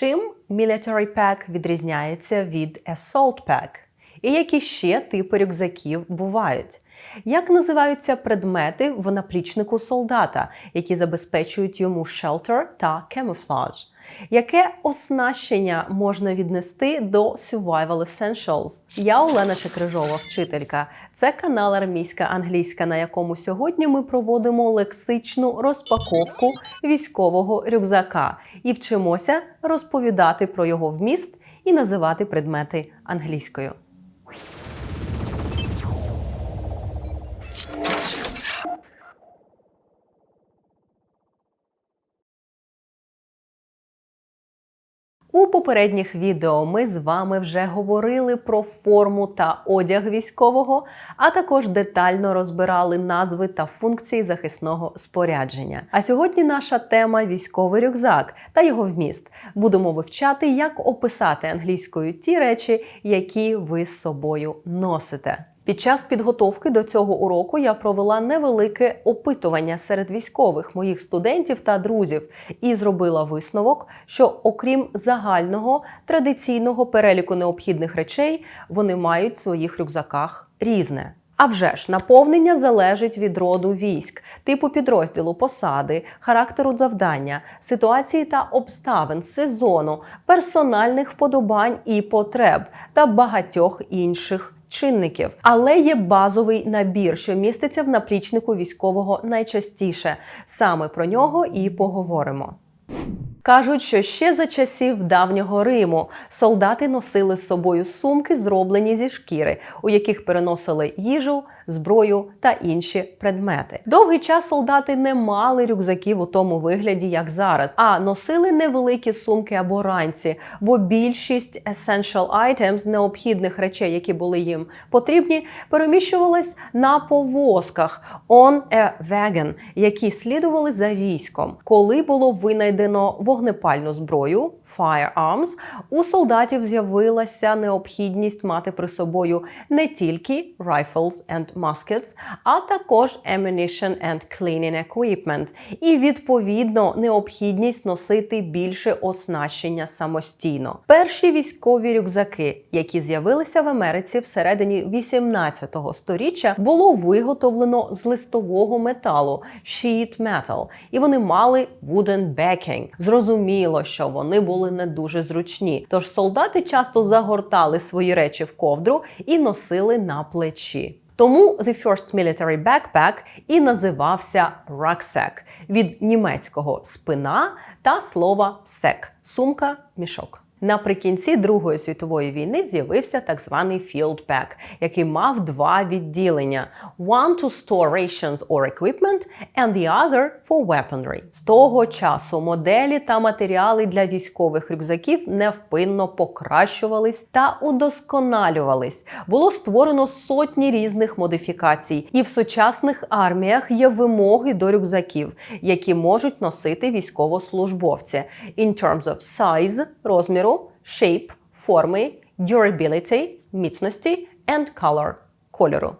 чим military pack відрізняється від assault pack? І які ще типи рюкзаків бувають? Як називаються предмети в наплічнику солдата, які забезпечують йому shelter та camouflage? Яке оснащення можна віднести до Survival Essentials? Я Олена Чекрижова, вчителька. Це канал Армійська англійська, на якому сьогодні ми проводимо лексичну розпаковку військового рюкзака і вчимося розповідати про його вміст і називати предмети англійською. У попередніх відео ми з вами вже говорили про форму та одяг військового, а також детально розбирали назви та функції захисного спорядження. А сьогодні наша тема військовий рюкзак та його вміст. Будемо вивчати, як описати англійською ті речі, які ви з собою носите. Під час підготовки до цього уроку я провела невелике опитування серед військових моїх студентів та друзів і зробила висновок, що окрім загального традиційного переліку необхідних речей, вони мають в своїх рюкзаках різне. А вже ж наповнення залежить від роду військ, типу підрозділу, посади, характеру завдання, ситуації та обставин, сезону, персональних вподобань і потреб та багатьох інших чинників. Але є базовий набір, що міститься в наплічнику військового найчастіше. Саме про нього і поговоримо. Кажуть, що ще за часів давнього Риму солдати носили з собою сумки, зроблені зі шкіри, у яких переносили їжу, зброю та інші предмети. Довгий час солдати не мали рюкзаків у тому вигляді, як зараз, а носили невеликі сумки або ранці, бо більшість essential items, необхідних речей, які були їм потрібні, переміщувались на повозках on a wagon, які слідували за військом. Коли було винайдено вогнепальну зброю firearms, у солдатів з'явилася необхідність мати при собою не тільки rifles and muskets, а також ammunition and cleaning equipment. І відповідно необхідність носити більше оснащення самостійно. Перші військові рюкзаки, які з'явилися в Америці всередині 18 століття, було виготовлено з листового металу sheet metal, і вони мали wooden backing. Зрозуміло, що вони були не дуже зручні. Тож солдати часто загортали свої речі в ковдру і носили на плечі. Тому The First Military Backpack і називався rucksack від німецького спина та слова сек сумка, мішок. Наприкінці Другої світової війни з'явився так званий field pack, який мав два відділення: one to store rations or equipment and the other for weaponry. З того часу моделі та матеріали для військових рюкзаків невпинно покращувались та удосконалювались. Було створено сотні різних модифікацій, і в сучасних арміях є вимоги до рюкзаків, які можуть носити військовослужбовці in terms of size, розміру shape – форми, durability – міцності and color – кольору.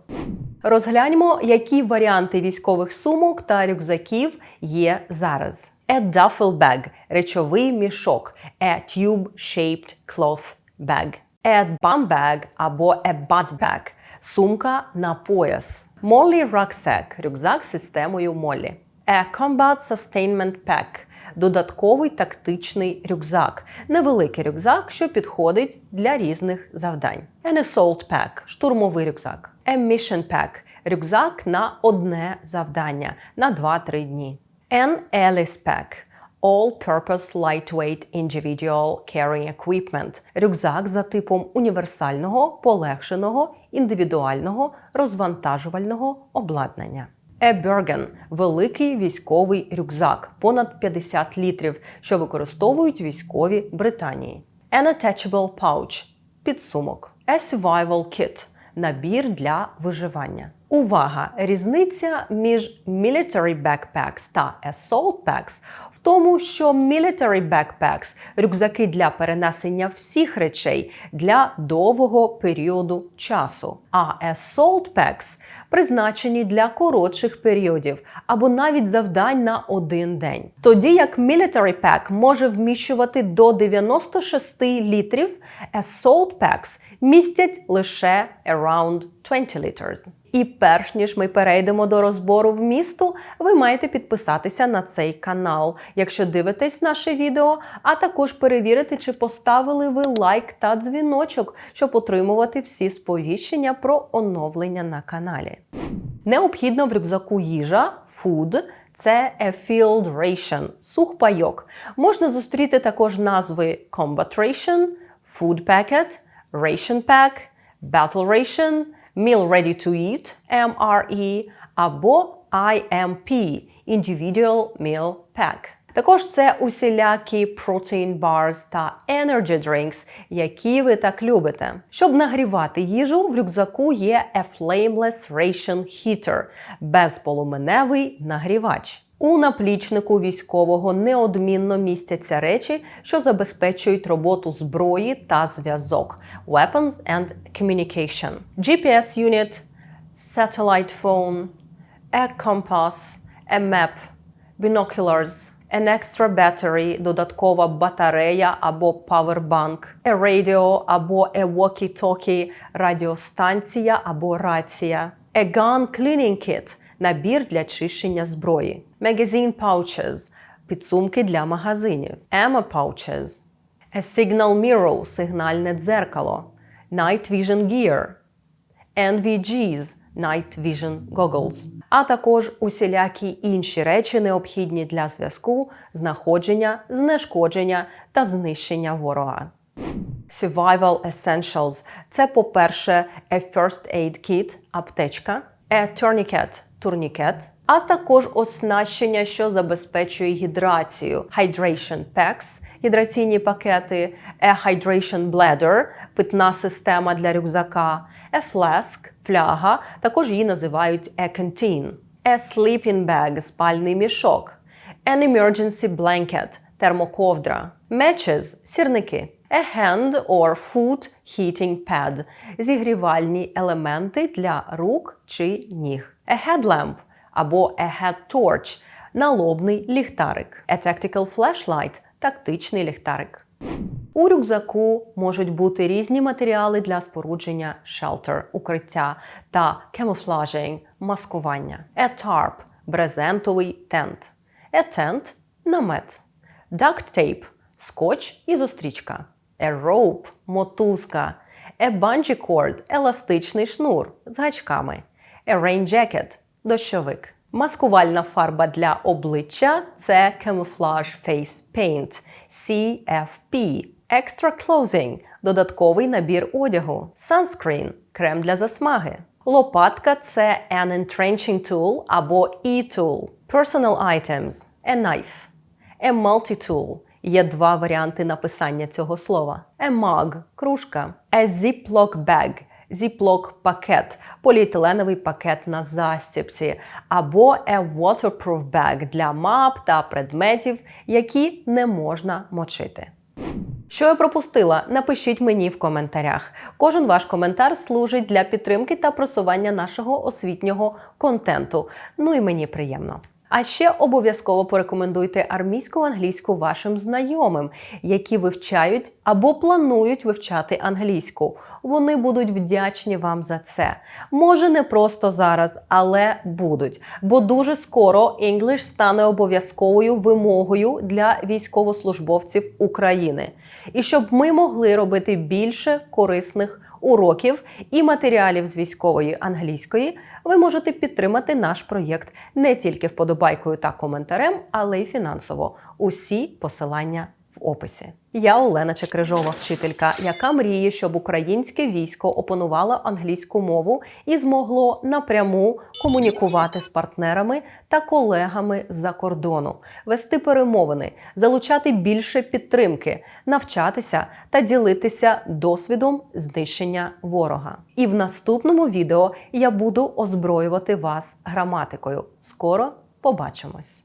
Розгляньмо, які варіанти військових сумок та рюкзаків є зараз. A duffel bag – речовий мішок, a tube-shaped cloth bag. A bum bag або a butt bag – сумка на пояс. Molly rucksack – рюкзак з системою Моллі. A combat sustainment pack – додатковий тактичний рюкзак, невеликий рюкзак, що підходить для різних завдань. An assault pack – штурмовий рюкзак. A mission pack – рюкзак на одне завдання на 2-3 дні. An Alice pack – All-Purpose Lightweight Individual Carrying Equipment – рюкзак за типом універсального, полегшеного, індивідуального, розвантажувального обладнання. Еберген великий військовий рюкзак, понад 50 літрів, що використовують військові Британії. An attachable pouch – підсумок. A survival kit – набір для виживання. Увага! Різниця між military backpacks та assault packs тому, що military backpacks – рюкзаки для перенесення всіх речей для довгого періоду часу, а assault packs призначені для коротших періодів або навіть завдань на один день. Тоді як military pack може вміщувати до 96 літрів, assault packs містять лише around 20 liters. І перш ніж ми перейдемо до розбору вмісту, ви маєте підписатися на цей канал, якщо дивитесь наше відео, а також перевірити, чи поставили ви лайк та дзвіночок, щоб отримувати всі сповіщення про оновлення на каналі. Необхідно в рюкзаку їжа, food – це a field ration, сухпайок. Можна зустріти також назви combat ration, food packet, ration pack, battle ration, meal ready to eat, MRE, або IMP – individual meal pack. Також це усілякі protein bars та energy drinks, які ви так любите. Щоб нагрівати їжу, в рюкзаку є a flameless ration heater – безполуменевий нагрівач. У наплічнику військового неодмінно містяться речі, що забезпечують роботу зброї та зв'язок Weapons and Communication. GPS unit, satellite phone, a compass, a map, binoculars, an extra battery, додаткова батарея або powerbank, a radio або a walkie-talkie, радіостанція або рація, a gun cleaning kit – набір для чищення зброї, magazine pouches – підсумки для магазинів, ammo pouches, a signal mirror – сигнальне дзеркало, night vision gear, NVGs – Night Vision Goggles, а також усілякі інші речі, необхідні для зв'язку, знаходження, знешкодження та знищення ворога. Survival Essentials – це, по-перше, a first aid kit – аптечка, a tourniquet – турнікет, а також оснащення, що забезпечує гідрацію, hydration packs – гідраційні пакети, a hydration bladder – питна система для рюкзака, a flask – фляга, також її називають a canteen, a sleeping bag – спальний мішок, an emergency blanket – термоковдра, matches – сірники. A hand or foot heating pad – зігрівальні елементи для рук чи ніг. A headlamp або a head torch – налобний ліхтарик. A tactical flashlight – тактичний ліхтарик. У рюкзаку можуть бути різні матеріали для спорудження shelter – укриття та camouflaging – маскування. A tarp – брезентовий тент. A tent – намет. Duct tape – скотч і зустрічка. A rope – мотузка. A bungee cord – еластичний шнур з гачками. A rain jacket – дощовик. Маскувальна фарба для обличчя це Camouflage Face Paint CFP. Extra Clothing – додатковий набір одягу. Sunscreen – крем для засмаги. Лопатка це an entrenching tool або e-tool. Personal items – a knife. A multi-tool – Є два варіанти написання цього слова: a mug – кружка, a ziploc bag – ziploc пакет, поліетиленовий пакет на застібці, або a waterproof bag для мап та предметів, які не можна мочити. Що я пропустила? Напишіть мені в коментарях. Кожен ваш коментар служить для підтримки та просування нашого освітнього контенту. Ну і мені приємно. А ще обов'язково порекомендуйте армійську англійську вашим знайомим, які вивчають або планують вивчати англійську. Вони будуть вдячні вам за це. Може, не просто зараз, але будуть. Бо дуже скоро English стане обов'язковою вимогою для військовослужбовців України. І щоб ми могли робити більше корисних уроків і матеріалів з військової англійської, ви можете підтримати наш проєкт не тільки вподобайкою та коментарем, але й фінансово. Усі посилання описі. Я Олена Чекрижова, вчителька, яка мріє, щоб українське військо опанувало англійську мову і змогло напряму комунікувати з партнерами та колегами з-за кордону, вести перемовини, залучати більше підтримки, навчатися та ділитися досвідом знищення ворога. І в наступному відео я буду озброювати вас граматикою. Скоро побачимось!